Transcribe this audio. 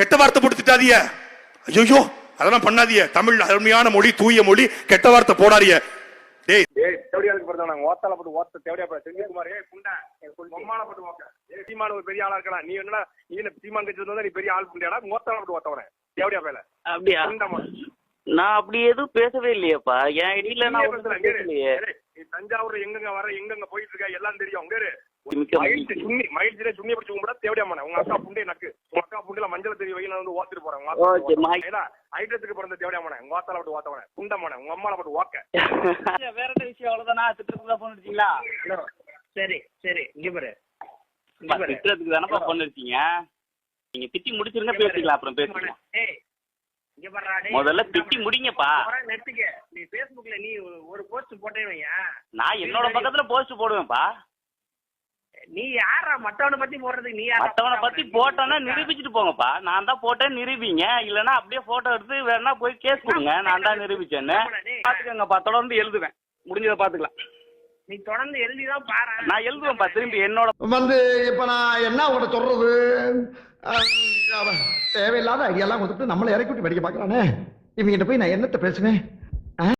கெட்ட வார்த்தை போட்டு திட்டாதீங்க. ஐயோ அதெல்லாம் பண்ணாதீங்க. தமிழ் அருமையான மொழி தூய மொழி கெட்ட வார்த்தை போடாதீங்க. டேய். ஏய் தேவடியாளுக்கு பிறந்தவன் ஓத்தால போட்டு ஓத்த தேவடியா போட. செந்தில்குமார் ஏய் புண்டா. பொம்மால போட்டு ஓக்க ஏய் சீமான் ஒரு பெரிய ஆளா இருக்கலாம் நீ என்னடா நீ என்ன சீமான் கட்சி வந்தா நீ பெரிய ஆள் புண்டியாடா? ஓத்தால போட்டு ஓத்தவன தேவடியா பேல. அப்படியா? நான் அப்படி எதுவும் பேசவே இல்லையேப்பா. என் ஐடியில நான் பேசலையே. தஞ்சாவூர்ல எங்கெங்க வர எங்கெங்க அங்க இரு. மிக்க மயில்ச்சு மகிழ்ச்சி. சுண்ணி பிடிச்சு கும்பிடா தேவடியா மன உங்க அக்கா புண்டை நக்கு. உங்க அக்கா புண்டையில மஞ்சள் தெரிய வந்து ஓத்திட்டு போறேன். ஐட்டத்துக்கு பிறந்த தேவடியா மன உங்க ஆத்தால போட்டு ஓத்தவன புண்டை மன உங்க அம்மால போட்டு வேற என்ன விஷயம்? அவ்வளவுதானா? திட்டத்துக்கு தான் போன் அடிச்சீங்களா சரி சரி. இங்க பாரு. திட்டத்துக்கு தானப்பா போன் அடிச்சீங்க? நீங்க திட்டி முடிச்சிருங்க பேசிக்கலாம். அப்புறம் பேசிக்கலாம். முதல்ல திட்டி முடிங்கப்பா. நீ பேஸ்புக்ல நீ ஒரு போஸ்ட் போட்டே வையேன். நான் என்னோட பக்கத்துல போஸ்ட் போடுவேன்ப்பா. நீ யாரா மத்தவனை பத்தி போடுறதுக்கு நீ யாரா மத்தவனை பத்தி போட்டோன்னா நிரூபிச்சுட்டு போங்கப்பா. நான் தான் போட்டேன் நிரூபிங்க. இல்லனா அப்படியே போட்டோ எடுத்து வேணா போய் கேஸ் கொடுங்க. நான் தான் நிரூபிச்சேன்னு. பாத்துக்கோங்கப்பா தொடர்ந்து எழுதுவேன். முடிஞ்சதை பாத்துக்கலாம் நீ தொடர்ந்து எழுதிதான் பாரு. நான் எழுதுவேன்ப்பா. திரும்பி என்னோட வந்து இப்ப நான் என்ன உங்கள்ட்ட சொல்றது? தேவையில்லாத ஐடியாலாம் கொடுத்துட்டு நம்மளை இறக்கி விட்டு படிக்க பாக்குறானே இவங்கிட்ட போய் நான் என்னத்த பேசுவேன்?